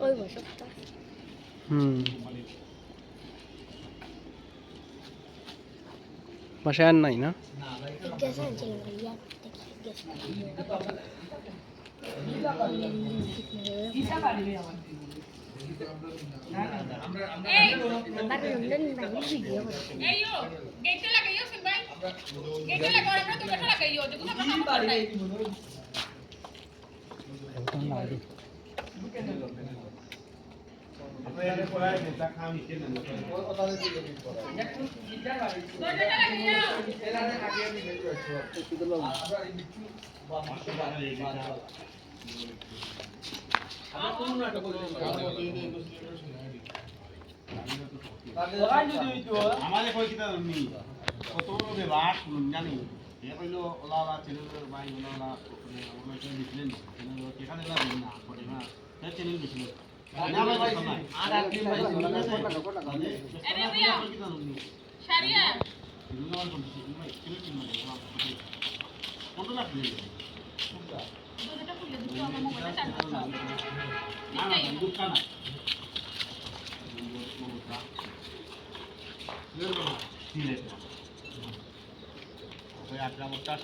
ওই বছরটা হুম বাসায় আর নাই না গেছে আনছিলাম আমাদের কই কিতা জানি এ কইলো ওলা ওলা চ্যানেলের ভাই ওলা ওলা ওলা চ্যানেল না না না চ্যানেল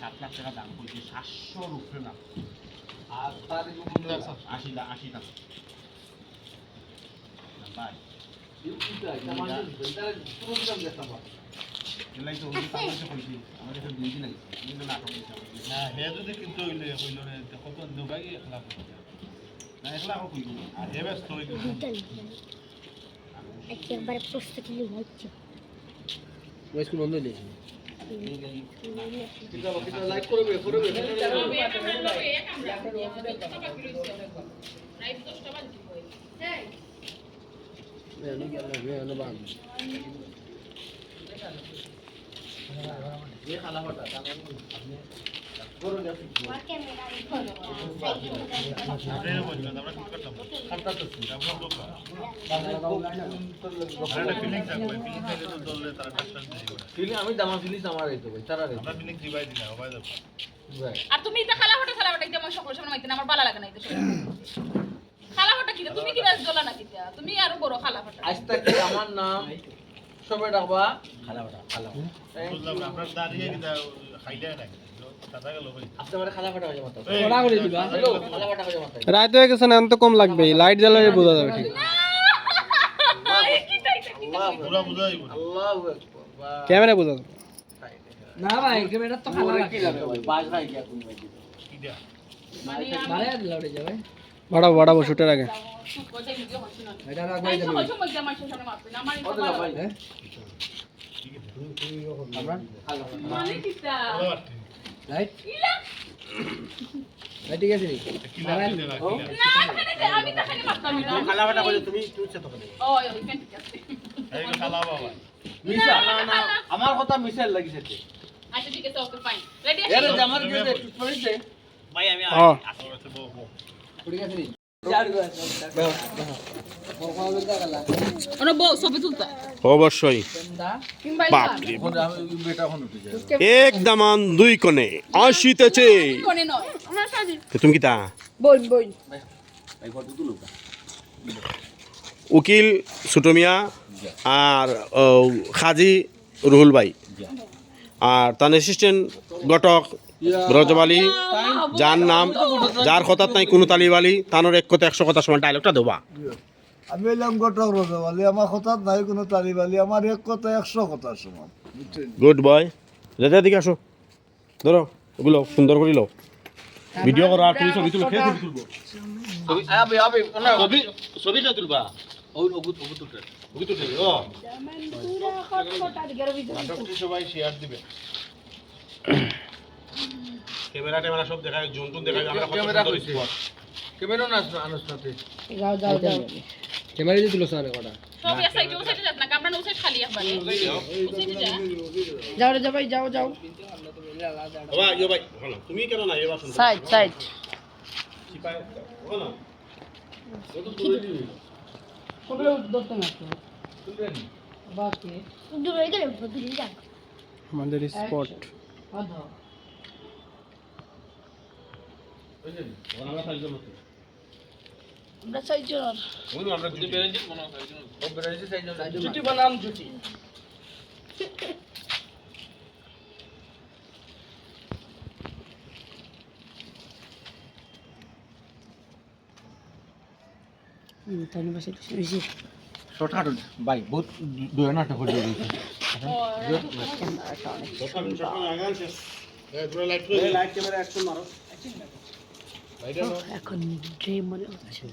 সাত লাখ টাকা দাম পড়ছে সাতশোর উপরে না আর তার আশি আশি টাকা একেবারে প্রস্তুতি নিয়ে যাচ্ছি। স্কুল বন্ধ লাইক আমি দামা ফিলিং আমার এই তো ভাই তারা আমরা দিলা আর তুমি খালা হটা খালা হটা যেমন সকল সময় আমার ভালো লাগে না খালা তুমি কি রাজ দোলা না কিটা তুমি আরও বড় খালা হটা আজ থেকে আমার নাম সবাই ডাকবা। খালা বাটা খালা আপনার দাঁড়িয়ে কি খাইলে না রাত হয়ে গেছে না? তো কম লাগবে। লাইট জ্বালালে বোঝা যাবে ঠিক। ক্যামেরা বোঝা যাবে। না ভাই ক্যামেরা তো খালা কি লাগে ভাই? বাজ ভাই কি আপনি ভাই কি দেয়া? মানে ভালো দিলা যাবে। বাড়াবো বাড়াবো শুটের আগে। আমার আমার ভাই ঠিক আছে আমি আমার কথা মিশাল লাগিছে আচ্ছা ঠিক আছে ওকে ফাইন রেডি আছি কি দে পড়িছে ও। আসলে বউ অবশ্যই। এক দামান দুই কনে। আসিতেছে। কোনে নয় আমার সাজি তো তুমি কি তা? বই বই ভাই ফটো তুলো উকিল সুটমিয়া আর খাজি রুহুল ভাই। আর তার অ্যাসিস্ট্যান্ট ঘটক ব্রজবালি যার নাম যার কথার নাই কোনো তালিবালি তানোর এক কথা একশো কথা সময় ডায়লগটা দেবা। আমি এলাম গোটক রোজাবালি আমার কথা নাই কোনো তালিবালি আমার এক কথা একশো কথা সমান। গুড বয় রেতে দিকে আসো। ধরো ওগুলো সুন্দর করে লো ভিডিও করো আর তুমি ছবি তুলো খেয়ে ছবি তুলবো? ছবি আবে আবে ছবি ছবি তুলবা? ওই ওগুত ওগুত উঠে ছবি তুলতে ও। নাটকটি সবাই শেয়ার দিবে। ক্যামেরা ট্যামেরা সব দেখায় জুম টুম দেখায় আমরা কত ক্যামেরা সুন্দর কইছি ক্যামেরা না যাও যাও যাও। ক্যামেরা দিয়ে তুলো স্যার কটা। সব এসে কেউ সাইডে যাত না কামরা উসাইড খালি একবারে যাও। রে ভাই যাও যাও। বাবা ইয়ো ভাই হলো তুমি কেন না এবার সাইড সাইড। সিপাই হলো না। তো বাকি দূরে গেলে দূরে যাক। আমাদের স্পট আধা আমরা সাইজ করব আমরা চাইজন আমরা জুটি বানাম জুটি তাই বাসে বেশি শর্টকাট ভাই বহুত দুই নাটক করে দিয়েছে লাইট ক্যামেরা অ্যাকশন মারো এখন ড্রে মনে হচ্ছে।